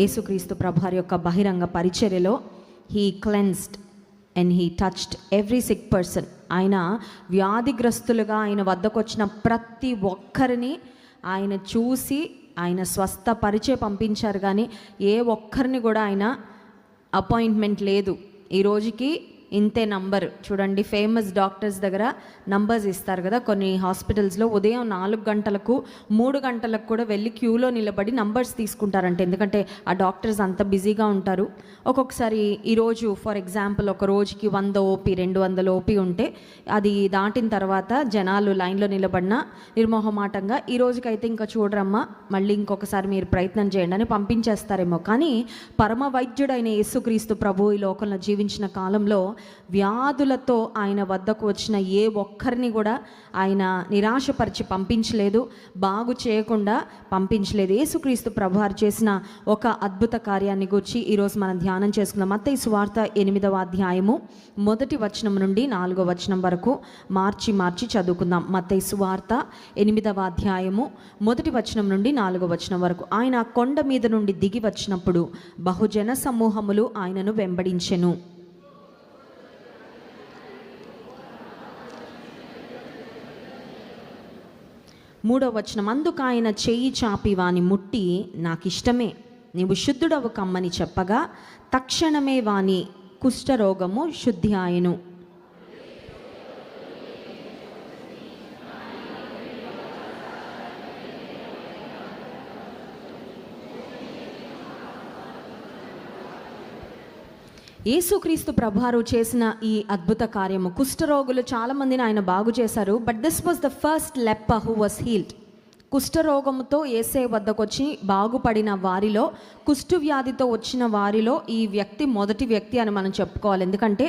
యేసుక్రీస్తు ప్రభారి యొక్క బహిరంగ పరిచర్యలో he cleansed and he touched every sick person ఆయన వ్యాధిగ్రస్తులుగా ఆయన వద్దకు వచ్చిన ప్రతి ఒక్కరిని ఆయన చూసి ఆయన స్వస్థపరిచే పంపించారు. కానీ ఏ ఒక్కరిని కూడా ఆయన అపాయింట్మెంట్ లేదు. ఈ రోజుకి ఇంతే నంబర్. చూడండి ఫేమస్ డాక్టర్స్ దగ్గర నంబర్స్ ఇస్తారు కదా. కొన్ని హాస్పిటల్స్లో ఉదయం నాలుగు గంటలకు మూడు గంటలకు కూడా వెళ్ళి క్యూలో నిలబడి నంబర్స్ తీసుకుంటారంట. ఎందుకంటే ఆ డాక్టర్స్ అంత బిజీగా ఉంటారు. ఒక్కొక్కసారి ఈరోజు ఫర్ ఎగ్జాంపుల్ ఒక రోజుకి వంద ఓపీ రెండు వందల ఓపీ ఉంటే అది దాటిన తర్వాత జనాలు లైన్లో నిలబడిన నిర్మోహమాటంగా ఈ రోజుకైతే ఇంకా చూడరమ్మా మళ్ళీ ఇంకొకసారి మీరు ప్రయత్నం చేయండి అని పంపించేస్తారేమో. కానీ పరమ వైద్యుడైన యేసుక్రీస్తు ప్రభు ఈ లోకంలో జీవించిన కాలంలో వ్యాధులతో ఆయన వద్దకు వచ్చిన ఏ ఒక్కరిని కూడా ఆయన నిరాశపరిచి పంపించలేదు బాగు చేయకుండా పంపించలేదు. యేసుక్రీస్తు ప్రభువారు చేసిన ఒక అద్భుత కార్యాన్ని గురించి ఈరోజు మనం ధ్యానం చేసుకుందాం. మత్తయి సువార్త ఎనిమిదవ అధ్యాయము మొదటి వచనం నుండి నాలుగో వచనం వరకు మార్చి మార్చి చదువుకుందాం. మత్తై సువార్త ఎనిమిదవ అధ్యాయము మొదటి వచనం నుండి నాలుగో వచనం వరకు. ఆయన కొండ మీద నుండి దిగి వచ్చినప్పుడు బహుజన సమూహములు ఆయనను వెంబడించెను. మూడో వచనం అందుకు ఆయన చేయి చాపి వాని ముట్టి నాకు ఇష్టమే నీవు శుద్ధుడవు కమ్మని చెప్పగా తక్షణమే వాని కుష్ఠరోగము శుద్ధి ఆయను. యేసుక్రీస్తు ప్రభువారు చేసిన ఈ అద్భుత కార్యము. కుష్ఠరోగులు చాలా మందిని ఆయన బాగు చేశారు but this was the first leper who was healed కుష్ఠరోగముతో ఏసే వద్దకు వచ్చి బాగుపడిన వారిలో కుష్టు వ్యాధితో వచ్చిన వారిలో ఈ వ్యక్తి మొదటి వ్యక్తి అని మనం చెప్పుకోవాలి. ఎందుకంటే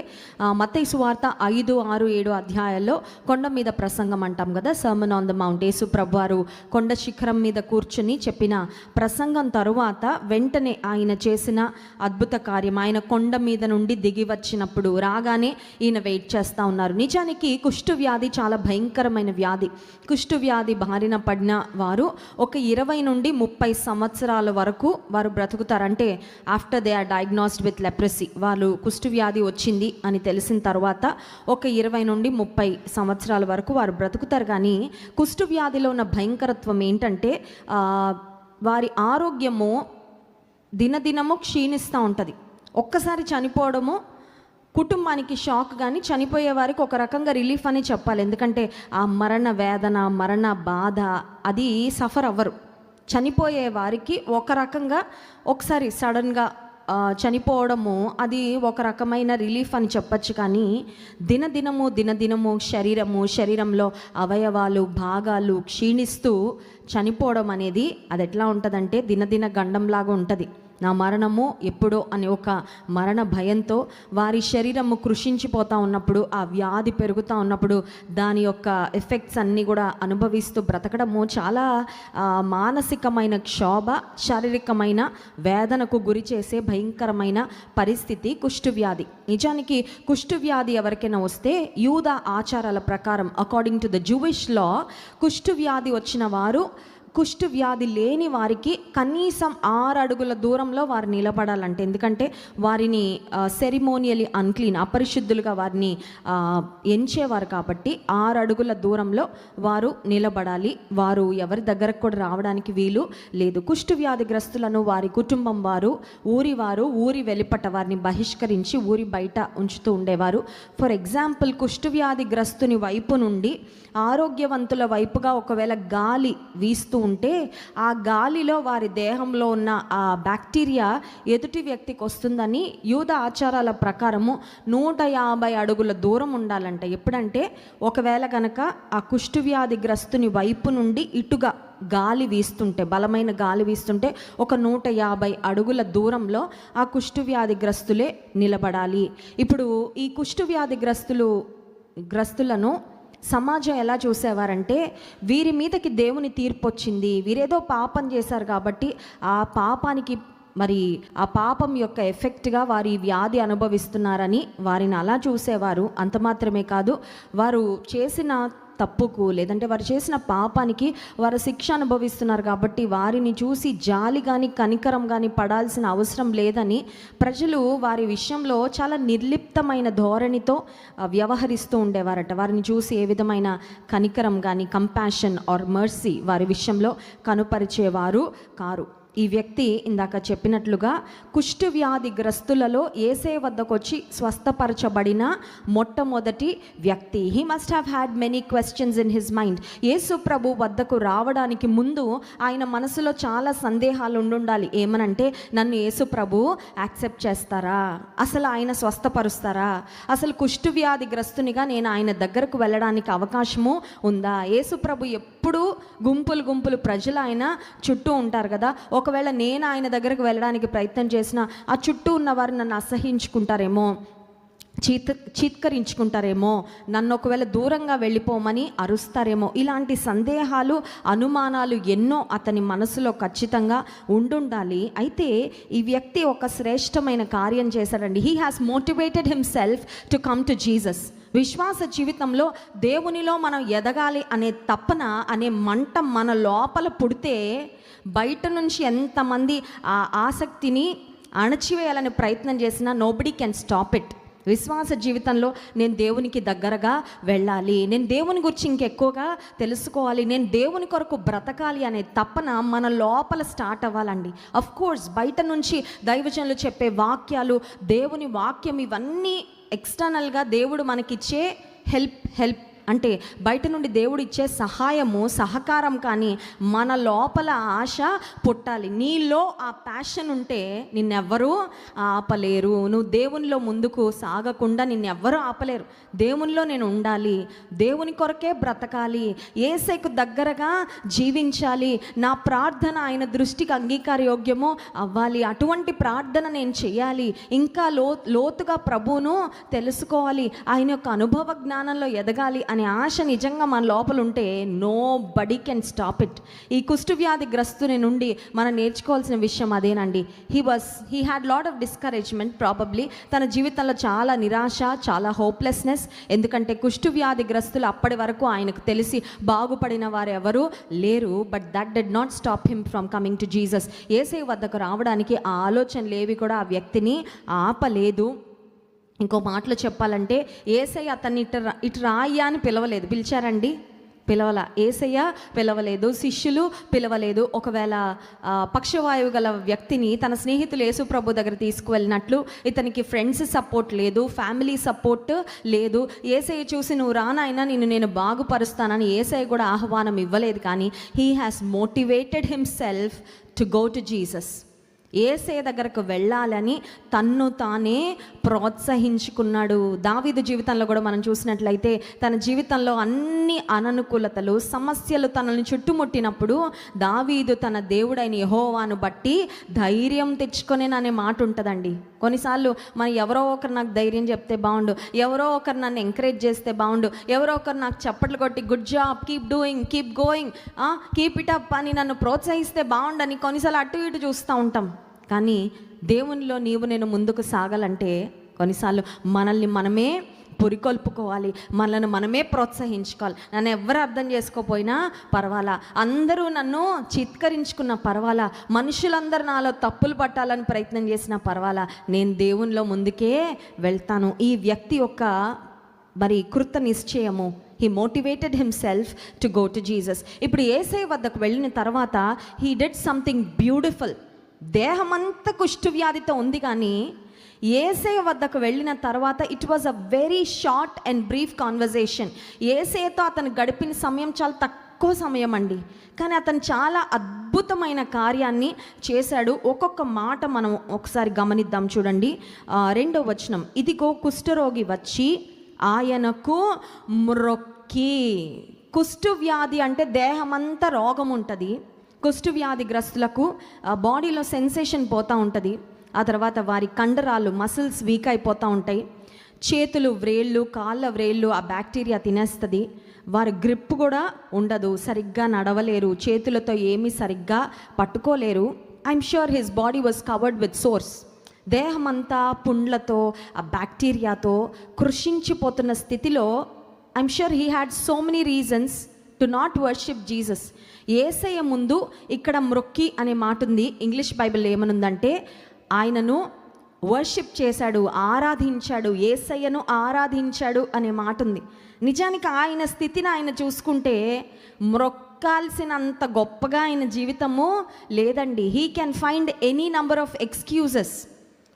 మత్తయి సువార్త ఐదు ఆరు ఏడు అధ్యాయాల్లో కొండ మీద ప్రసంగం అంటాం కదా sermon on the mount Yesu ప్రభువారు కొండ శిఖరం మీద కూర్చుని చెప్పిన ప్రసంగం తరువాత వెంటనే ఆయన చేసిన అద్భుత కార్యం. ఆయన కొండ మీద నుండి దిగి వచ్చినప్పుడు రాగానే ఈయన వెయిట్ చేస్తూ ఉన్నారు. నిజానికి కుష్టు వ్యాధి చాలా భయంకరమైన వ్యాధి. కుష్టు వ్యాధి బారిన పడిన వారు ఒక ఇరవై నుండి ముప్పై సంవత్సరాల వరకు వారు బ్రతుకుతారంటే after they are diagnosed with leprosy వాళ్ళు కుష్టి వ్యాధి వచ్చింది అని తెలిసిన తర్వాత ఒక ఇరవై నుండి ముప్పై సంవత్సరాల వరకు వారు బ్రతుకుతారు. కానీ కుష్టి వ్యాధిలో ఉన్న భయంకరత్వం ఏంటంటే వారి ఆరోగ్యము దినదినము క్షీణిస్తూ ఉంటుంది. ఒక్కసారి చనిపోవడము కుటుంబానికి షాక్ కానీ చనిపోయే వారికి ఒక రకంగా రిలీఫ్ అని చెప్పాలి. ఎందుకంటే ఆ మరణ వేదన మరణ బాధ అది సఫర్ అవ్వరు. చనిపోయే వారికి ఒక రకంగా ఒకసారి సడన్గా చనిపోవడము అది ఒక రకమైన రిలీఫ్ అని చెప్పచ్చు కానీ దినదినము దినదినము శరీరము శరీరంలో అవయవాలు భాగాలు క్షీణిస్తూ చనిపోవడం అనేది అది ఎట్లా ఉంటుందంటే దినదిన గండంలాగా ఉంటుంది. నా మరణము ఎప్పుడో అనే ఒక మరణ భయంతో వారి శరీరము కృషించిపోతూ ఉన్నప్పుడు ఆ వ్యాధి పెరుగుతూ ఉన్నప్పుడు దాని యొక్క ఎఫెక్ట్స్ అన్నీ కూడా అనుభవిస్తూ బ్రతకడము చాలా మానసికమైన క్షోభ శారీరకమైన వేదనకు గురి చేసే భయంకరమైన పరిస్థితి కుష్ఠువ్యాధి నిజానికి కుష్ఠువ్యాధి ఎవరికైనా వస్తే యూద ఆచారాల ప్రకారం according to the Jewish law కుష్ఠువ్యాధి వచ్చిన వారు కుష్టు వ్యాధి లేని వారికి కనీసం ఆరు అడుగుల దూరంలో వారు నిలబడాలంటే ఎందుకంటే వారిని సెరిమోనియలీ అన్క్లీన్ అపరిశుద్ధులుగా వారిని ఎంచేవారు కాబట్టి ఆరు అడుగుల దూరంలో వారు నిలబడాలి. వారు ఎవరి దగ్గరకు కూడా రావడానికి వీలు లేదు. కుష్టు వ్యాధిగ్రస్తులను వారి కుటుంబం వారు ఊరి వారు ఊరి వెలిపట వారిని బహిష్కరించి ఊరి బయట ఉంచుతూ ఉండేవారు. ఫర్ ఎగ్జాంపుల్ కుష్టు వ్యాధిగ్రస్తుని వైపు నుండి ఆరోగ్యవంతుల వైపుగా ఒకవేళ గాలి వీస్తూ ఉంటే ఆ గాలిలో వారి దేహంలో ఉన్న ఆ బ్యాక్టీరియా ఎదుటి వ్యక్తికి వస్తుందని యూద ఆచారాల ప్రకారము నూట యాభై అడుగుల దూరం ఉండాలంట. ఎప్పుడంటే ఒకవేళ కనుక ఆ కుష్టు వ్యాధిగ్రస్తుని వైపు నుండి ఇటుగా గాలి వీస్తుంటే బలమైన గాలి వీస్తుంటే ఒక నూట యాభై అడుగుల దూరంలో ఆ కుష్టువ్యాధిగ్రస్తులే నిలబడాలి. ఇప్పుడు ఈ కుష్టువ్యాధిగ్రస్తులు గ్రస్తులను సమాజం ఎలా చూసేవారంటే వీరి మీదకి దేవుని తీర్పు వచ్చింది వీరేదో పాపం చేశారు కాబట్టి ఆ పాపానికి మరి ఆ పాపం యొక్క ఎఫెక్ట్గా వారి వ్యాధి అనుభవిస్తున్నారని వారిని అలా చూసేవారు. అంత మాత్రమే కాదు వారు చేసిన తప్పుకు లేదంటే వారు చేసిన పాపానికి వారు శిక్ష అనుభవిస్తున్నారు కాబట్టి వారిని చూసి జాలి కానీ కనికరం కానీ పడాల్సిన అవసరం లేదని ప్రజలు వారి విషయంలో చాలా నిర్లిప్తమైన ధోరణితో వ్యవహరిస్తూ ఉండేవారట. వారిని చూసి ఏ విధమైన కనికరం కానీ కంపాషన్ ఆర్ మర్సీ వారి విషయంలో కనుపరిచేవారు కారు. ఈ వ్యక్తి ఇందాక చెప్పినట్లుగా కుష్టు వ్యాధి గ్రస్తులలో ఏసే వద్దకు వచ్చి స్వస్థపరచబడిన మొట్టమొదటి వ్యక్తి. He must have had many questions in his mind Yesu ప్రభు వద్దకు రావడానికి ముందు ఆయన మనసులో చాలా సందేహాలు ఉండుండాలి. ఏమనంటే నన్ను యేసు ప్రభు యాక్సెప్ట్ చేస్తారా? అసలు ఆయన స్వస్థపరుస్తారా? అసలు కుష్టు వ్యాధి గ్రస్తునిగా నేను ఆయన దగ్గరకు వెళ్ళడానికి అవకాశము ఉందా? యేసు ప్రభు ఎప్పుడూ గుంపులు గుంపులు ప్రజలు ఆయన చుట్టూ ఉంటారు కదా. ఒకవేళ నేను ఆయన దగ్గరకు వెళ్ళడానికి ప్రయత్నం చేసినా ఆ చుట్టూ ఉన్నవారు నన్ను అసహించుకుంటారేమో. చీత చీత్కరించుకుంటారేమో నన్ను ఒకవేళ దూరంగా వెళ్ళిపోమని అరుస్తారేమో. ఇలాంటి సందేహాలు అనుమానాలు ఎన్నో అతని మనసులో ఖచ్చితంగా ఉండుండాలి. అయితే ఈ వ్యక్తి ఒక శ్రేష్టమైన కార్యం చేశాడండి. He has motivated himself to come to Jesus విశ్వాస జీవితంలో దేవునిలో మనం ఎదగాలి అనే తపన అనే మంట మన లోపల పుడితే బయట నుంచి ఎంతమంది ఆ ఆసక్తిని అణచివేయాలని ప్రయత్నం చేసినా నోబడి కెన్ స్టాప్ ఇట్ విశ్వాస జీవితంలో నేను దేవునికి దగ్గరగా వెళ్ళాలి. నేను దేవుని గురించి ఇంకెక్కువగా తెలుసుకోవాలి. నేను దేవుని కొరకు బ్రతకాలి అనే తపన మన లోపల స్టార్ట్ అవ్వాలండి. అఫ్ కోర్స్ బయట నుంచి దైవజనులు చెప్పే వాక్యాలు దేవుని వాక్యం ఇవన్నీ ఎక్స్టర్నల్గా దేవుడు మనకిచ్చే హెల్ప్ హెల్ప్ అంటే బయట నుండి దేవుడు ఇచ్చే సహాయము సహకారం కానీ మన లోపల ఆశ పుట్టాలి. నీలో ఆ ప్యాషన్ ఉంటే నిన్నెవ్వరూ ఆపలేరు. నువ్వు దేవునిలో ముందుకు సాగకుండా నిన్నెవ్వరూ ఆపలేరు. దేవునిలో నేను ఉండాలి. దేవుని కొరకే బ్రతకాలి. ఏసైకు దగ్గరగా జీవించాలి. నా ప్రార్థన ఆయన దృష్టికి అంగీకారయోగ్యము అవ్వాలి. అటువంటి ప్రార్థన నేను చేయాలి. ఇంకా లో లోతుగా ప్రభువును తెలుసుకోవాలి. ఆయన యొక్క అనుభవ జ్ఞానంలో ఎదగాలి అని ఆశ నిజంగా మన లోపల ఉంటే nobody can stop it ఈ కుష్ఠవ్యాధి గ్రస్తుని నుండి మనం నేర్చుకోవాల్సిన విషయం అదేనండి. He was he had lot of discouragement probably తన జీవితంలో చాలా నిరాశ చాలా హోప్లెస్నెస్ ఎందుకంటే కుష్ఠవ్యాధి గ్రస్తులు అప్పటి వరకు ఆయనకు తెలిసి బాగుపడిన వారు ఎవరు లేరు. But that did not stop him from coming to Jesus ఏసై వద్దకు రావడానికి ఆ ఆలోచనలు ఏవి కూడా ఆ వ్యక్తిని ఆపలేదు. ఇంకో మాటలో చెప్పాలంటే ఏసయ్య అతన్ని ఇటు రా- ఇటు రాయ్యా అని పిలవలేదు. పిలిచారండి? పిలవల. ఏసయ్య పిలవలేదు. శిష్యులు పిలవలేదు. ఒకవేళ పక్షవాయువు గల వ్యక్తిని తన స్నేహితులు యేసు ప్రభు దగ్గర తీసుకువెళ్ళినట్లు ఇతనికి ఫ్రెండ్స్ సపోర్ట్ లేదు ఫ్యామిలీ సపోర్ట్ లేదు. ఏసయ్య చూసి నువ్వు రానాయనా నిన్ను నేను బాగుపరుస్తానని ఏసయ్య కూడా ఆహ్వానం ఇవ్వలేదు. కానీ he has motivated himself to go to Jesus ఏసే దగ్గరకు వెళ్ళాలని తన్ను తానే ప్రోత్సహించుకున్నాడు. దావీదు జీవితంలో కూడా మనం చూసినట్లయితే తన జీవితంలో అన్ని అననుకూలతలు సమస్యలు తనని చుట్టుముట్టినప్పుడు దావీదు తన దేవుడైన యహోవాను బట్టి ధైర్యం తెచ్చుకొనేననే మాట ఉంటుందండి కొన్నిసార్లు మన ఎవరో ఒకరు నాకు ధైర్యం చెప్తే బాగుండు ఎవరో ఒకరు నన్ను ఎంకరేజ్ చేస్తే బాగుండు ఎవరో ఒకరు నాకు చప్పట్లు కొట్టి good job keep doing keep going keep it up అని నన్ను ప్రోత్సహిస్తే బాగుండని కొన్నిసార్లు అటు ఇటు చూస్తూ ఉంటాం. కానీ దేవునిలో నీవు నేను ముందుకు సాగాలంటే కొన్నిసార్లు మనల్ని మనమే పురికొల్పుకోవాలి. మనల్ని మనమే ప్రోత్సహించుకోవాలి. నన్ను ఎవరు అర్థం చేసుకోపోయినా పర్వాలా. అందరూ నన్ను చిత్కరించుకున్న పర్వాలా. మనుషులందరూ నాలో తప్పులు పట్టాలని ప్రయత్నం చేసిన పర్వాలా. నేను దేవునిలో ముందుకే వెళ్తాను. ఈ వ్యక్తి యొక్క మరి కృత నిశ్చయము. He motivated himself to go to Jesus ఇప్పుడు ఏసై వద్దకు వెళ్ళిన తర్వాత హీ డెడ్ సంథింగ్ బ్యూటిఫుల్ దేహమంతా కుష్టు వ్యాధితో ఉంది కానీ ఏసయ వద్దకు వెళ్ళిన తర్వాత it was a very short and brief conversation ఏసయతో అతను గడిపిన సమయం చాలా తక్కువ సమయం అండి. కానీ అతను చాలా అద్భుతమైన కార్యాన్ని చేశాడు. ఒక్కొక్క మాట మనం ఒకసారి గమనిద్దాం చూడండి. రెండో వచనం. ఇదిగో కుష్ఠరోగి వచ్చి ఆయనకు మ్రొక్కి. కుష్ఠు వ్యాధి అంటే దేహమంతా రోగం ఉంటుంది. కుష్ఠు వ్యాధి గ్రస్తులకు బాడీలో సెన్సేషన్ పోతూ ఉంటుంది. ఆ తర్వాత వారి కండరాలు మసిల్స్ వీక్ అయిపోతూ ఉంటాయి. చేతులు వ్రేళ్ళు కాళ్ళ వ్రేళ్ళు ఆ బ్యాక్టీరియా తినేస్తుంది. వారి గ్రిప్ కూడా ఉండదు సరిగ్గా నడవలేరు చేతులతో ఏమీ సరిగ్గా పట్టుకోలేరు. I'm sure his body was covered with sores దేహమంతా పుండ్లతో ఆ బ్యాక్టీరియాతో కృషించిపోతున్న స్థితిలో I'm sure he had so many reasons to not worship Jesus Yesayya ముందు ఇక్కడ మ్రొక్కి అనే మాట ఉంది ఇంగ్లీష్ బైబిల్ ఏమనుందంటే ఆయనను వర్షిప్ చేశాడు ఆరాధించాడు ఏసయ్యను ఆరాధించాడు అనే మాట ఉంది నిజానికి ఆయన స్థితిని ఆయన చూసుకుంటే మ్రొక్కాల్సినంత గొప్పగా ఆయన జీవితము లేదండి. He can find any number of excuses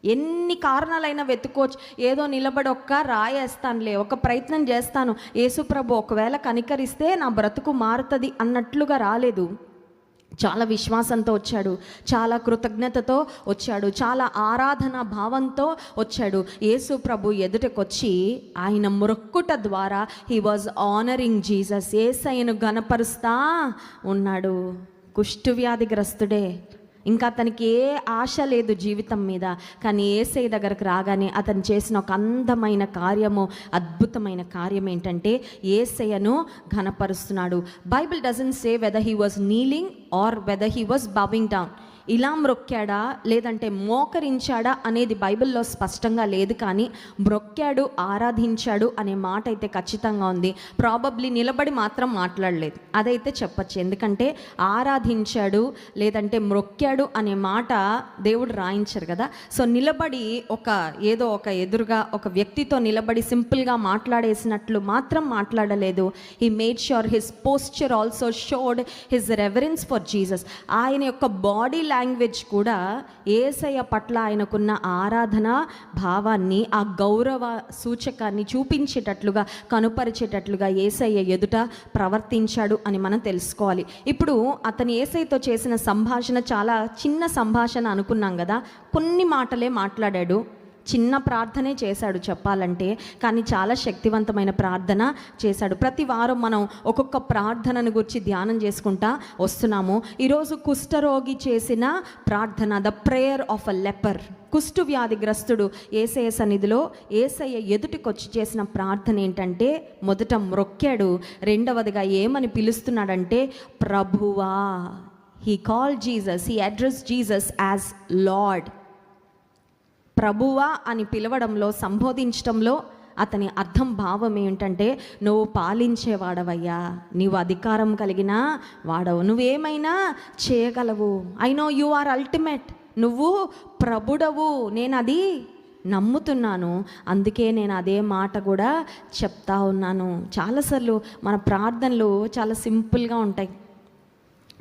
ఎన్ని కారణాలైనా వెతుకోవచ్చు. ఏదో నిలబడి ఒక్క రాయేస్తానులే ఒక ప్రయత్నం చేస్తాను. యేసుప్రభు ఒకవేళ కనికరిస్తే నా బ్రతుకు మారుతుంది అన్నట్లుగా రాలేదు. చాలా విశ్వాసంతో వచ్చాడు. చాలా కృతజ్ఞతతో వచ్చాడు. చాలా ఆరాధన భావంతో వచ్చాడు. యేసు ప్రభు ఎదుటకొచ్చి ఆయన మొరక్కుట ద్వారా హీ వాజ్ ఆనరింగ్ జీసస్ ఏసయ్యను గనపరుస్తా ఉన్నాడు. కుష్ఠవ్యాధిగ్రస్తుడే ఇంకా అతనికి ఏ ఆశ లేదు జీవితం మీద. కానీ ఏసై దగ్గరకు రాగానే అతను చేసిన ఒక అందమైన కార్యము అద్భుతమైన కార్యం ఏంటంటే ఏసయ్యను ఘనపరుస్తున్నాడు. Bible doesn't say whether he was kneeling or whether he was bowing down ఇలా మ్రొక్కాడా లేదంటే మోకరించాడా? అనేది బైబిల్లో స్పష్టంగా లేదు కానీ మ్రొక్కాడు ఆరాధించాడు అనే మాట అయితే ఖచ్చితంగా ఉంది. ప్రాబబ్లీ నిలబడి మాత్రం మాట్లాడలేదు. అదైతే చెప్పచ్చు. ఎందుకంటే ఆరాధించాడు లేదంటే మ్రొక్కాడు అనే మాట దేవుడు రాయించారు కదా. సో నిలబడి ఒక ఏదో ఒక ఎదురుగా ఒక వ్యక్తితో నిలబడి సింపుల్గా మాట్లాడేసినట్లు మాత్రం మాట్లాడలేదు. He made sure his posture also showed his reverence for Jesus ఆయన యొక్క బాడీ లాంగ్వేజ్ కూడా ఏసయ్య పట్ల ఆయనకున్న ఆరాధన భావాన్ని ఆ గౌరవ సూచకాన్ని చూపించేటట్లుగా కనుపరిచేటట్లుగా ఏసయ్య ఎదుట ప్రవర్తించాడు అని మనం తెలుసుకోవాలి. ఇప్పుడు అతను ఏసైతో చేసిన సంభాషణ చాలా చిన్న సంభాషణ అనుకున్నాం కదా? కొన్ని మాటలే మాట్లాడాడు. చిన్న ప్రార్థనే చేశాడు చెప్పాలంటే కానీ చాలా శక్తివంతమైన ప్రార్థన చేశాడు. ప్రతి వారం మనం ఒక్కొక్క ప్రార్థనను గురించి ధ్యానం చేసుకుంటా వస్తున్నాము. ఈరోజు కుష్ఠరోగి చేసిన ప్రార్థన the prayer of a leper. కుష్టు వ్యాధిగ్రస్తుడు ఏసయ సన్నిధిలో ఏసయ్య ఎదుటికొచ్చి చేసిన ప్రార్థన ఏంటంటే మొదట మ్రొక్కాడు రెండవదిగా ఏమని పిలుస్తున్నాడంటే ప్రభువా he call Jesus he address Jesus as Lord ప్రభువా అని పిలవడంలో సంబోధించడంలో అతని అర్థం భావం ఏంటంటే నువ్వు పాలించేవాడవయ్యా. నీవు అధికారం కలిగిన వాడవు. నువ్వేమైనా చేయగలవు. I know you are ultimate నువ్వు ప్రభుడవు. నేను అది నమ్ముతున్నాను. అందుకే నేను అదే మాట కూడా చెప్తా ఉన్నాను. చాలాసార్లు మన ప్రార్థనలు చాలా సింపుల్గా ఉంటాయి.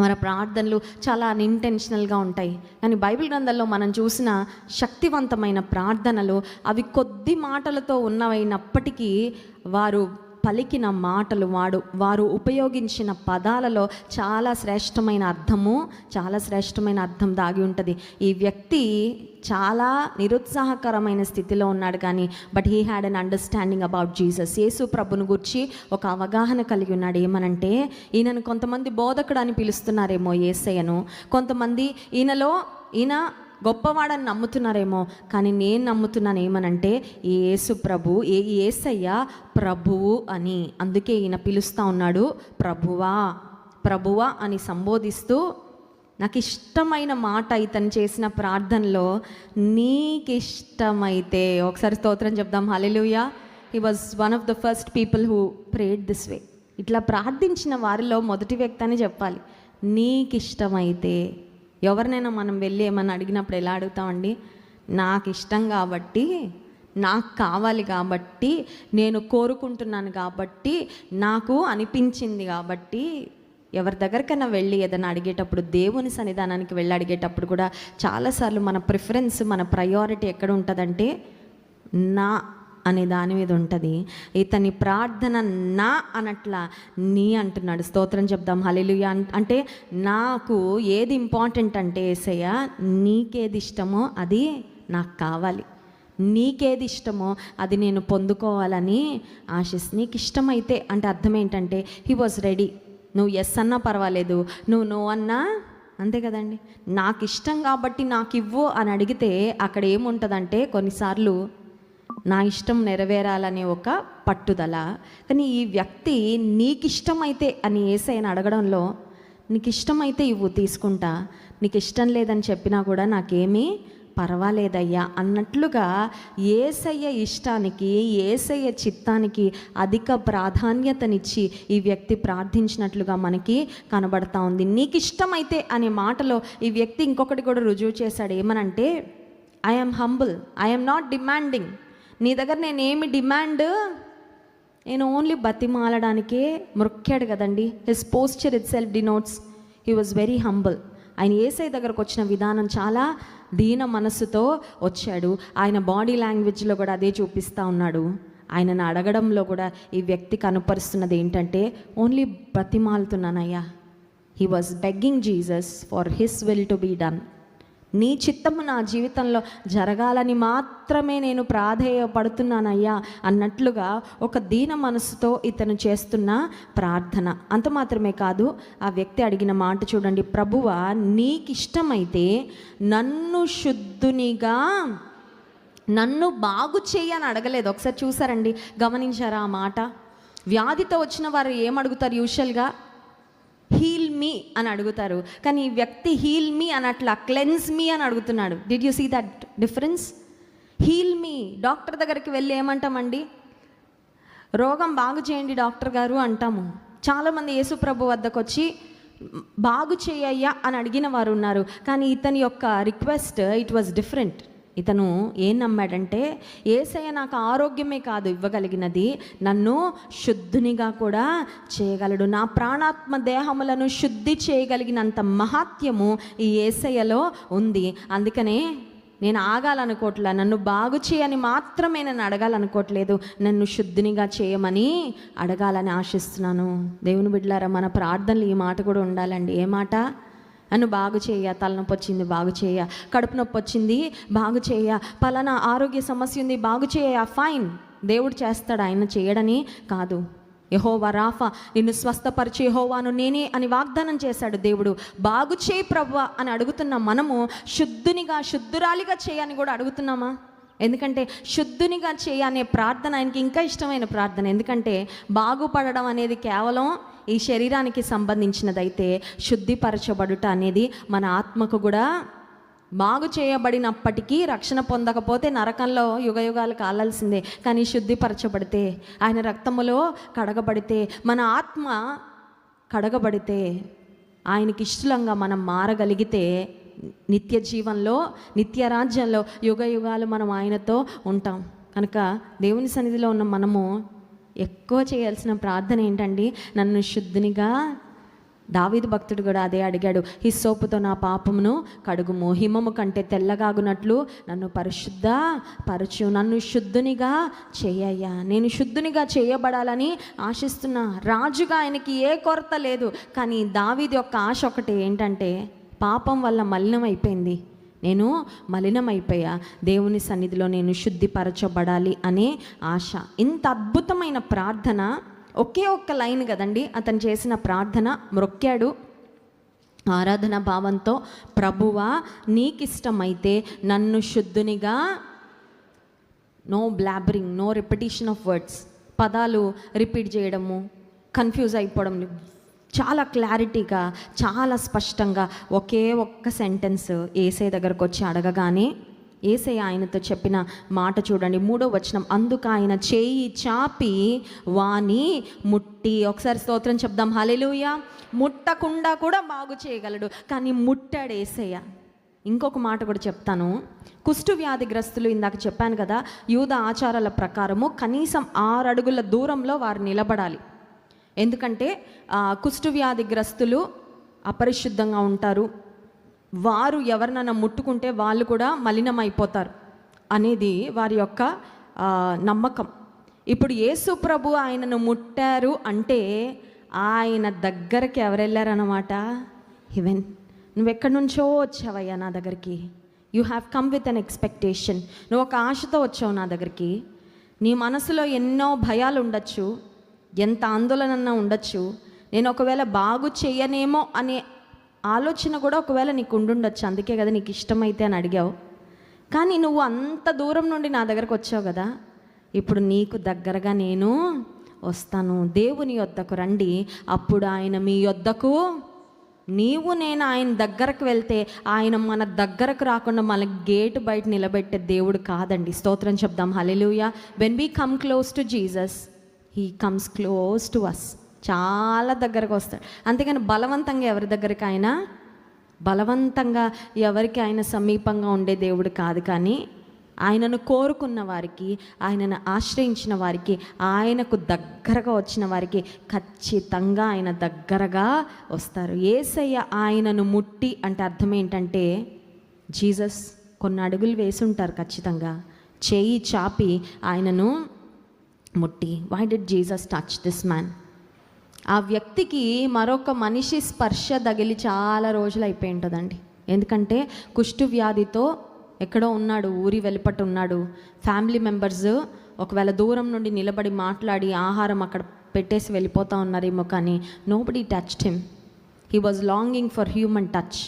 మన ప్రార్థనలు చాలా అన్ఇంటెన్షనల్గా ఉంటాయి. కానీ బైబిల్ గ్రంథంలో మనం చూసిన శక్తివంతమైన ప్రార్థనలు అవి కొద్ది మాటలతో ఉన్నవైనప్పటికీ వారు పలికిన మాటలు వాడు వారు ఉపయోగించిన పదాలలో చాలా శ్రేష్టమైన అర్థము చాలా శ్రేష్టమైన అర్థం దాగి ఉంటుంది. ఈ వ్యక్తి చాలా నిరుత్సాహకరమైన స్థితిలో ఉన్నాడు కానీ but he had an understanding about Jesus Yesu ప్రభును గురించి ఒక అవగాహన కలిగి ఉన్నాడు. ఏమనంటే ఈయనను కొంతమంది బోధకుడు అని పిలుస్తున్నారేమో ఏసయ్యను కొంతమంది ఈయనలో ఈయన గొప్పవాడని నమ్ముతున్నారేమో కానీ నేను నమ్ముతున్నాను ఏమనంటే ఈ యేసు ప్రభు ఏ ఏసయ్య ప్రభువు అని. అందుకే ఈయన పిలుస్తూ ఉన్నాడు ప్రభువా ప్రభువా అని సంబోధిస్తూ నాకు ఇష్టమైన మాట ఇతను చేసిన ప్రార్థనలో నీకు ఇష్టమైతే ఒకసారి స్తోత్రం చెప్దాం hallelujah he was one of the first people who prayed this way ఇట్లా ప్రార్థించిన వారిలో మొదటి వ్యక్తి అని చెప్పాలి. నీకిష్టమైతే ఎవరినైనా మనం వెళ్ళి ఏమన్నా అడిగినప్పుడు ఎలా అడుగుతామండి? నాకు ఇష్టం కాబట్టి నాకు కావాలి కాబట్టి నేను కోరుకుంటున్నాను కాబట్టి నాకు అనిపించింది కాబట్టి ఎవరి దగ్గరికైనా వెళ్ళి ఏదైనా అడిగేటప్పుడు దేవుని సన్నిధానానికి వెళ్ళి అడిగేటప్పుడు కూడా చాలాసార్లు మన ప్రిఫరెన్స్ మన ప్రయారిటీ ఎక్కడ ఉంటుందంటే నా అనే దాని మీద ఉంటుంది. ఇతని ప్రార్థన నా అనట్ల నీ అంటున్నాడు. స్తోత్రం చెప్దాం. హలిలుయ అంటే నాకు ఏది ఇంపార్టెంట్ అంటే ఏసయ్య నీకేది ఇష్టమో అది నాకు కావాలి. నీకేది ఇష్టమో అది నేను పొందుకోవాలని ఆశిస్ నీకు ఇష్టమైతే అంటే అర్థం ఏంటంటే హీ వాజ్ రెడీ నువ్వు ఎస్ అన్నా పర్వాలేదు. నువ్వు నో అన్నా అంతే కదండి. నాకు ఇష్టం కాబట్టి నాకు ఇవ్వు అని అడిగితే అక్కడ ఏముంటుందంటే కొన్నిసార్లు నా ఇష్టం నెరవేరాలనే ఒక పట్టుదల. కానీ ఈ వ్యక్తి నీకు ఇష్టమైతే అని ఏసైని అడగడంలో నీకు ఇష్టమైతే ఇవ్వు తీసుకుంటా. నీకు ఇష్టం లేదని చెప్పినా కూడా నాకేమీ పర్వాలేదయ్యా అన్నట్లుగా ఏసయ్య ఇష్టానికి ఏసయ్య చిత్తానికి అధిక ప్రాధాన్యతనిచ్చి ఈ వ్యక్తి ప్రార్థించినట్లుగా మనకి కనబడతా ఉంది. నీకు ఇష్టమైతే అనే మాటలో ఈ వ్యక్తి ఇంకొకటి కూడా రుజువు చేశాడు. ఏమనంటే I'm humble. I'm not demanding. నీ దగ్గర నేనేమి డిమాండ్? నేను ఓన్లీ బతిమాలడానికే మొక్కాడు కదండి. His posture itself denotes he was very humble ఆయన ఏసై దగ్గరకు వచ్చిన విధానం చాలా దీన మనస్సుతో వచ్చాడు. ఆయన బాడీ లాంగ్వేజ్లో కూడా అదే చూపిస్తూ ఉన్నాడు. ఆయనను అడగడంలో కూడా ఈ వ్యక్తి కనుపరుస్తున్నది ఏంటంటే only బ్రతిమాలుతున్నానయ్యా he was begging Jesus for his will to be done నీ చిత్తము నా జీవితంలో జరగాలని మాత్రమే నేను ప్రాధేయపడుతున్నానయ్యా అన్నట్లుగా ఒక దీన మనసుతో ఇతను చేస్తున్న ప్రార్థన. అంత మాత్రమే కాదు ఆ వ్యక్తి అడిగిన మాట చూడండి. ప్రభువ నీకిష్టమైతే నన్ను శుద్ధునిగా నన్ను బాగు చేయని అడగలేదు. ఒకసారి చూసారండి గమనించారా ఆ మాట? వ్యాధితో వచ్చిన వారు ఏమడుగుతారు యూజువల్గా? హీల్ మీ అని అడుగుతారు. కానీ ఈ వ్యక్తి హీల్ మీ అనట్లా క్లెన్స్ మీ అని అడుగుతున్నాడు. Did you see that difference heal me doctor దగ్గరికి వెళ్ళి ఏమంటామండి? రోగం బాగు చేయండి డాక్టర్ గారు అంటాము. చాలామంది యేసుప్రభు వద్దకు వచ్చి బాగు చేయయ్యా అని అడిగిన వారు ఉన్నారు. కానీ ఇతని యొక్క రిక్వెస్ట్ ఇట్ వాజ్ డిఫరెంట్ ఇతను ఏం నమ్మాడంటే ఏసయ్య నాకు ఆరోగ్యమే కాదు ఇవ్వగలిగినది. నన్ను శుద్ధునిగా కూడా చేయగలడు. నా ప్రాణాత్మ దేహములను శుద్ధి చేయగలిగినంత మహాత్యము ఈ ఏసయ్యలో ఉంది. అందుకనే నేను ఆగాలనుకోవట్లే నన్ను బాగు చేయని మాత్రమే నన్ను అడగాలనుకోవట్లేదు నన్ను శుద్ధినిగా చేయమని అడగాలని ఆశిస్తున్నాను. దేవుని బిడ్డలారా మన ప్రార్థనలు ఈ మాట కూడా ఉండాలండి. ఏ మాట? నన్ను బాగు చేయ తలనొప్పి వచ్చింది బాగు చేయ కడుపు నొప్పి వచ్చింది బాగు చేయ పలానా ఆరోగ్య సమస్య ఉంది బాగు చేయ ఫైన్. దేవుడు చేస్తాడు ఆయన చేయడని కాదు. యహోవా రాఫా నిన్ను స్వస్థపరిచే యహోవాను నేనే అని వాగ్దానం చేశాడు దేవుడు. బాగు చేయి ప్రవ్వ అని అడుగుతున్న మనము శుద్ధునిగా శుద్ధురాలిగా చేయని కూడా అడుగుతున్నామా? ఎందుకంటే శుద్ధునిగా చేయనే ప్రార్థన ఆయనకి ఇంకా ఇష్టమైన ప్రార్థన. ఎందుకంటే బాగుపడడం అనేది కేవలం ఈ శరీరానికి సంబంధించినదైతే శుద్ధిపరచబడుట అనేది మన ఆత్మకు కూడా బాగు చేయబడినప్పటికీ రక్షణ పొందకపోతే నరకంలో యుగయుగాలు కాలాల్సిందే. కానీ శుద్ధిపరచబడితే ఆయన రక్తములో కడగబడితే మన ఆత్మ కడగబడితే ఆయనకి ఇష్టలంగా మనం మారగలిగితే నిత్య జీవంలో నిత్య రాజ్యంలో యుగ యుగాలు మనం ఆయనతో ఉంటాం. కనుక దేవుని సన్నిధిలో ఉన్న మనము ఎక్కువ చేయాల్సిన ప్రార్థన ఏంటండి? నన్ను శుద్ధినిగా దావీదు భక్తుడు కూడా అదే అడిగాడు. హిస్సోపుతో నా పాపమును కడుగుము హిమము కంటే తెల్లగాగునట్లు నన్ను పరిశుద్ధ పరచు. నన్ను శుద్ధునిగా చేయయ్యా. నేను శుద్ధునిగా చేయబడాలని ఆశిస్తున్నా రాజుగా ఆయనకి ఏ కొరత లేదు. కానీ దావీది యొక్క ఆశ ఒకటి ఏంటంటే పాపం వల్ల మలినం అయిపోయింది నేను మలినమైపోయా. దేవుని సన్నిధిలో నేను శుద్ధిపరచబడాలి అనే ఆశ. ఇంత అద్భుతమైన ప్రార్థన ఒకే ఒక్క లైన్ కదండి అతను చేసిన ప్రార్థన మ్రొక్కాడు ఆరాధన భావంతో ప్రభువా నీకిష్టమైతే నన్ను శుద్ధునిగా no blabbering no repetition of words పదాలు రిపీట్ చేయడము కన్ఫ్యూజ్ అయిపోవడం చాలా క్లారిటీగా చాలా స్పష్టంగా ఒకే ఒక్క సెంటెన్స్ ఏసై దగ్గరకు వచ్చి అడగగానే ఏసై ఆయనతో చెప్పిన మాట చూడండి. మూడో వచనం అందుకు ఆయన చేయి చాపి వాని ముట్టి. ఒకసారి స్తోత్రం చెప్దాం. హలెలుయ ముట్టకుండా కూడా బాగు చేయగలడు కానీ ముట్టాడు ఏసయ్య. ఇంకొక మాట కూడా చెప్తాను. కుష్టు వ్యాధిగ్రస్తులు ఇందాక చెప్పాను కదా యూద ఆచారాల ప్రకారము కనీసం ఆరు అడుగుల దూరంలో వారు నిలబడాలి. ఎందుకంటే కుష్ఠవ్యాధిగ్రస్తులు అపరిశుద్ధంగా ఉంటారు. వారు ఎవరినైనా ముట్టుకుంటే వాళ్ళు కూడా మలినమైపోతారు అనేది వారి యొక్క నమ్మకం. ఇప్పుడు యేసు ప్రభు ఆయనను ముట్టారు అంటే ఆయన దగ్గరికి ఎవరు వెళ్ళారన్నమాట హివెన్ నువ్వు ఎక్కడి నుంచో వచ్చావయ్యా నా దగ్గరికి? You have come with an expectation నువ్వు ఒక ఆశతో వచ్చావు నా దగ్గరికి. నీ మనసులో ఎన్నో భయాలు ఉండొచ్చు ఎంత ఆందోళన ఉండొచ్చు. నేను ఒకవేళ బాగు చేయనేమో అనే ఆలోచన కూడా ఒకవేళ నీకు ఉండుండొచ్చు. అందుకే కదా నీకు ఇష్టమైతే అని అడిగావు. కానీ నువ్వు అంత దూరం నుండి నా దగ్గరకు వచ్చావు కదా. ఇప్పుడు నీకు దగ్గరగా నేను వస్తాను. దేవుని యొద్దకు రండి. అప్పుడు ఆయన మీ యొద్దకు నీవు నేను ఆయన దగ్గరకు వెళ్తే ఆయన మన దగ్గరకు రాకుండా మన గేట్ బయట నిలబెట్టే దేవుడు కాదండి. స్తోత్రం చెప్దాం. Hallelujah when we come close to Jesus he comes close to us చాలా దగ్గరకు వస్తాడు. అంతేగాని బలవంతంగా ఎవరి దగ్గరికి ఆయన బలవంతంగా ఎవరికి ఆయన సమీపంగా ఉండే దేవుడు కాదు కానీ ఆయనను కోరుకున్న వారికి ఆయనను ఆశ్రయించిన వారికి ఆయనకు దగ్గరగా వచ్చిన వారికి ఖచ్చితంగా ఆయన దగ్గరగా వస్తారు. ఏసయ్య ఆయనను ముట్టి అంటే అర్థం ఏంటంటే జీసస్ కొన్ని అడుగులు వేసి ఉంటారు ఖచ్చితంగా. చేయి చాపి ఆయనను ముట్టి. Why did Jesus touch this man ఆ వ్యక్తికి మరొక మనిషి స్పర్శ తగిలి చాలా రోజులు అయిపోయి ఉంటుందండి ఎందుకంటే కుష్టు వ్యాధితో ఎక్కడో ఉన్నాడు ఊరి వెలుపట ఉన్నాడు. ఫ్యామిలీ మెంబర్స్ ఒకవేళ దూరం నుండి నిలబడి మాట్లాడి ఆహారం అక్కడ పెట్టేసి వెళ్ళిపోతా ఉన్నారేమో కానీ nobody touched him he was longing for human touch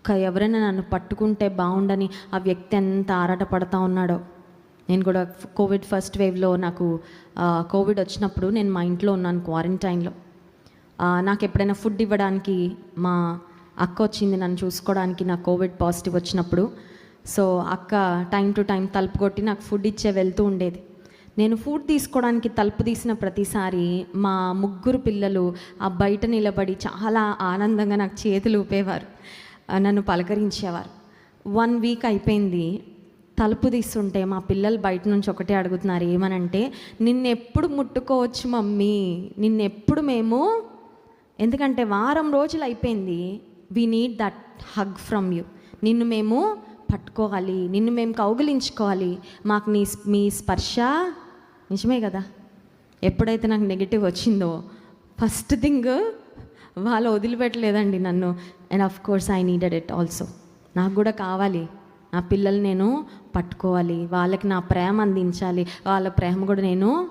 ఒక ఎవరైనా నన్ను పట్టుకుంటే బాగుండని ఆ వ్యక్తి ఎంత ఆరాటపడతా ఉన్నాడో. నేను కూడా కోవిడ్ ఫస్ట్ వేవ్లో నాకు కోవిడ్ వచ్చినప్పుడు నేను మా ఇంట్లో ఉన్నాను క్వారంటైన్లో. నాకు ఎప్పుడైనా ఫుడ్ ఇవ్వడానికి మా అక్క వచ్చింది నన్ను చూసుకోవడానికి నాకు కోవిడ్ పాజిటివ్ వచ్చినప్పుడు. సో అక్క టైం టు టైం తలుపు కొట్టి నాకు ఫుడ్ ఇచ్చే వెళ్తూ ఉండేది. నేను ఫుడ్ తీసుకోవడానికి తలుపు తీసిన ప్రతిసారి మా ముగ్గురు పిల్లలు ఆ బయట నిలబడి చాలా ఆనందంగా నాకు చేతులు ఊపేవారు. నన్ను పలకరించేవారు. వన్ వీక్ అయిపోయింది. తలుపు తీస్తుంటే మా పిల్లలు బయట నుంచి ఒకటే అడుగుతున్నారు ఏమనంటే నిన్నెప్పుడు ముట్టుకోవచ్చు మమ్మీ నిన్నెప్పుడు మేము ఎందుకంటే వారం రోజులు అయిపోయింది we need that hug from you నిన్ను మేము పట్టుకోవాలి నిన్ను మేము కౌగిలించుకోవాలి. మాకు నీ మీ స్పర్శ నిజమే కదా? ఎప్పుడైతే నాకు నెగిటివ్ వచ్చిందో ఫస్ట్ థింగ్ వాళ్ళు వదిలిపెట్టలేదండి నన్ను. And of course I needed it also నాకు కూడా కావాలి. నా పిల్లలు నేను పట్టుకోవాలి వాళ్ళకి నా ప్రేమ అందించాలి వాళ్ళ ప్రేమ కూడా నేను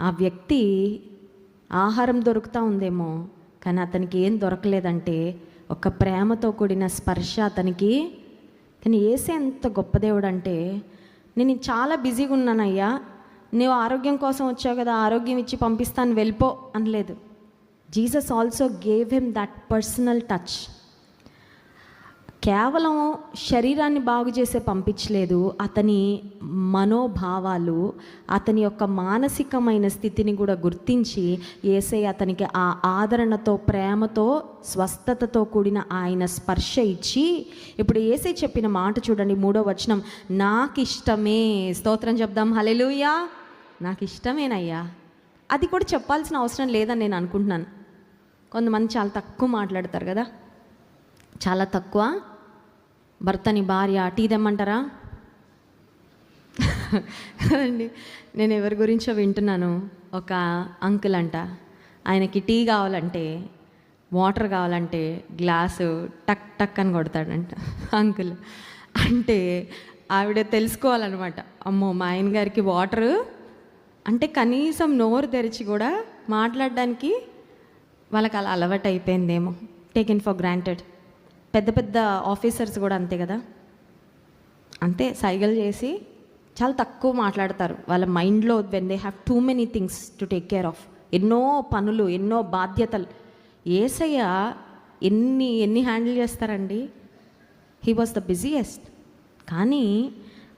ఆ వ్యక్తి ఆహారం దొరుకుతూ ఉందేమో కానీ అతనికి ఏం దొరకలేదంటే ఒక ప్రేమతో కూడిన స్పర్శ అతనికి. కానీ ఏసే ఎంత గొప్ప దేవుడు అంటే నేను చాలా బిజీగా ఉన్నానయ్యా నువ్వు ఆరోగ్యం కోసం వచ్చావు కదా ఆరోగ్యం ఇచ్చి పంపిస్తాను వెళ్ళిపో అనలేదు. Jesus also gave him that personal touch. కేవలం శరీరాన్ని బాగు చేసే పంపించలేదు అతని మనోభావాలు అతని యొక్క మానసికమైన స్థితిని కూడా గుర్తించి ఏసై అతనికి ఆ ఆదరణతో ప్రేమతో స్వస్థతతో కూడిన ఆయన స్పర్శ ఇచ్చి ఇప్పుడు ఏసై చెప్పిన మాట చూడండి మూడో వచనం నాకు ఇష్టమే స్తోత్రం చెప్దాం హలెలుయా నాకు ఇష్టమేనయ్యా అది కూడా చెప్పాల్సిన అవసరం లేదని నేను అనుకుంటున్నాను. కొంతమంది చాలా తక్కువ మాట్లాడతారు కదా. చాలా తక్కువ భర్తని భార్య టీ తెమ్మంటారా? కదండి నేను ఎవరి గురించో వింటున్నాను. ఒక అంకుల్ అంట. ఆయనకి టీ కావాలంటే వాటర్ కావాలంటే గ్లాసు టక్ టక్ అని కొడతాడంట అంకుల్ అంటే ఆవిడ తెలుసుకోవాలన్నమాట. అమ్మో మా ఆయన గారికి వాటరు అంటే కనీసం నోరు తెరిచి కూడా మాట్లాడడానికి వాళ్ళకి అలా అలవాటు అయిపోయిందేమో. టేకెన్ ఫర్ గ్రాంటెడ్ పెద్ద పెద్ద ఆఫీసర్స్ కూడా అంతే కదా? అంతే సైగలు చేసి చాలా తక్కువ మాట్లాడతారు. వాళ్ళ మైండ్లో when they have too many things to take care of ఎన్నో పనులు ఎన్నో బాధ్యతలు. ఏసయ్య ఎన్ని ఎన్ని హ్యాండిల్ చేస్తారండి? హీ వాజ్ ద బిజీయెస్ట్ కానీ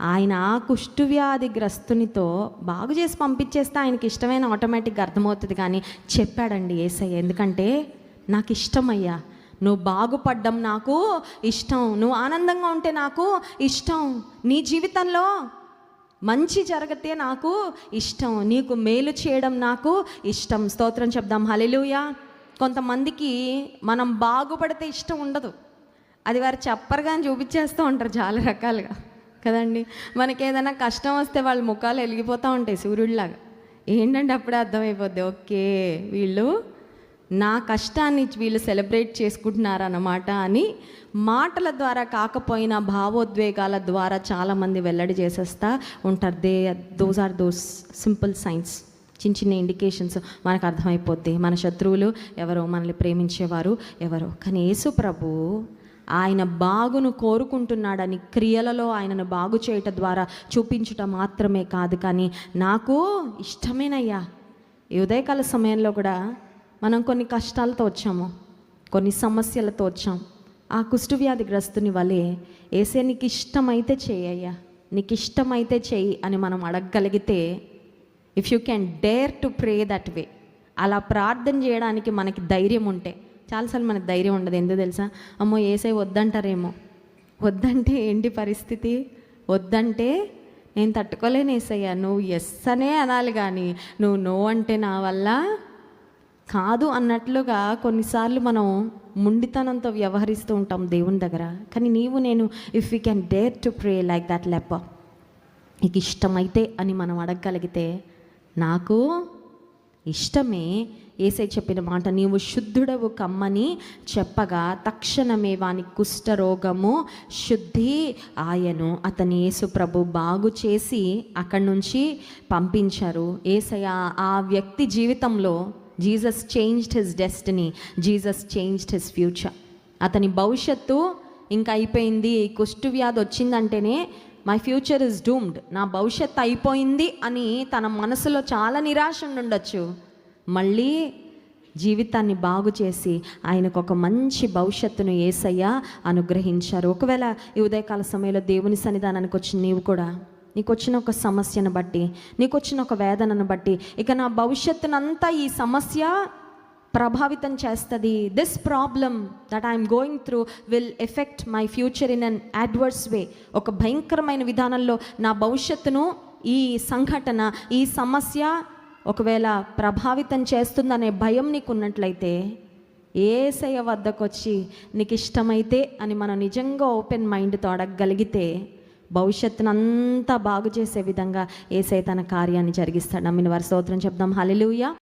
ఆయన ఆ కుష్ఠవ్యాధి గ్రస్తునితో బాగు చేసి పంపించేస్తే ఆయనకి ఇష్టమైన ఆటోమేటిక్గా అర్థమవుతుంది కానీ చెప్పాడండి ఏసయ్య. ఎందుకంటే నాకు ఇష్టమయ్యా నువ్వు బాగుపడ్డం నాకు ఇష్టం. నువ్వు ఆనందంగా ఉంటే నాకు ఇష్టం. నీ జీవితంలో మంచి జరగతే నాకు ఇష్టం. నీకు మేలు చేయడం నాకు ఇష్టం. స్తోత్రం చెప్దాం. హలెలుయా కొంతమందికి మనం బాగుపడితే ఇష్టం ఉండదు. అది వారు చెప్పరు కానీ చూపించేస్తూ ఉంటారు చాలా రకాలుగా. కదండి? మనకి ఏదైనా కష్టం వస్తే వాళ్ళ ముఖాలు వెలిగిపోతూ ఉంటాయి సూర్యుడిలాగా. ఏంటంటే అప్పుడే అర్థమైపోద్ది. ఓకే వీళ్ళు నా కష్టాన్ని వీళ్ళు సెలబ్రేట్ చేసుకుంటున్నారన్నమాట అని మాటల ద్వారా కాకపోయినా భావోద్వేగాల ద్వారా చాలామంది వెల్లడి చేసేస్తా ఉంటారు. They those are those simple signs చిన్న చిన్న ఇండికేషన్స్ మనకు అర్థమైపోద్ది. మన శత్రువులు ఎవరో మనల్ని ప్రేమించేవారు ఎవరో. కానీ యేసు ప్రభు ఆయన బాగును కోరుకుంటున్నాడని క్రియలలో ఆయనను బాగు చేయటం ద్వారా చూపించుట మాత్రమే కాదు. కానీ నాకు ఇష్టమేనయ్యా. ఉదయకాల సమయంలో కూడా మనం కొన్ని కష్టాలతో వచ్చాము కొన్ని సమస్యలతో వచ్చాం. ఆ కుష్ఠవ్యాధిగ్రస్తుని వలె ఏసే నీకు ఇష్టమైతే చేయ్యా నీకు ఇష్టమైతే చెయ్యి అని మనం అడగగలిగితే if you can dare to pray that way అలా ప్రార్థన చేయడానికి మనకి ధైర్యం ఉంటే చాలాసార్లు మనకి ధైర్యం ఉండదు ఎందుకు తెలుసా? అమ్మో ఏసై వద్దంటారేమో. వద్దంటే ఏంటి పరిస్థితి? వద్దంటే నేను తట్టుకోలేను ఏసయ్యా నువ్వు ఎస్ అనే అనాలి కానీ నువ్వు నో అంటే నా వల్ల కాదు అన్నట్లుగా కొన్నిసార్లు మనం ముండితనంతో వ్యవహరిస్తూ ఉంటాం దేవుని దగ్గర. కానీ నీవు నేను if you can dare to pray like that leper. నీకు ఇష్టమైతే అని మనం అడగగలిగితే నాకు ఇష్టమే. ఏసై చెప్పిన మాట నీవు శుద్ధుడవు కమ్మని చెప్పగా తక్షణమే వాని కుష్ఠరోగము శుద్ధి ఆయను. అతని యేసు ప్రభు బాగు చేసి అక్కడి నుంచి పంపించారు. ఏసయ ఆ వ్యక్తి జీవితంలో Jesus changed his destiny Jesus changed his future అతని భవిష్యత్తు ఇంకా అయిపోయింది. ఈ కుష్టు వ్యాధి వచ్చిందంటేనే మై ఫ్యూచర్ ఇస్ డూమ్డ్ నా భవిష్యత్తు అయిపోయింది అని తన మనసులో చాలా నిరాశ ఉండొచ్చు. మళ్ళీ జీవితాన్ని బాగు చేసి ఆయనకు ఒక మంచి భవిష్యత్తును ఏసయ్య అనుగ్రహించారు. ఒకవేళ ఈ ఉదయకాల సమయంలో దేవుని సన్నిధానానికి వచ్చిన నీవు కూడా నీకు వచ్చిన ఒక సమస్యను బట్టి నీకు వచ్చిన ఒక వేదనను బట్టి ఇక నా భవిష్యత్తునంతా ఈ సమస్య ప్రభావితం చేస్తుంది. This problem that I'm going through will affect my future in an adverse way ఒక భయంకరమైన విధానంలో నా భవిష్యత్తును ఈ సంఘటన ఈ సమస్య ఒకవేళ ప్రభావితం చేస్తుందనే భయం నీకు ఉన్నట్లయితే ఏసయ్య వద్దకు వచ్చి నీకు ఇష్టమైతే అని మనం నిజంగా ఓపెన్ మైండ్తో అడగగలిగితే భవిష్యత్తునంతా బాగు చేసే విధంగా ఏసై తన కార్యాన్ని జరిగిస్తాడు. నమ్మిన వారి స్తోత్రం చెప్దాం. హల్లెలూయా.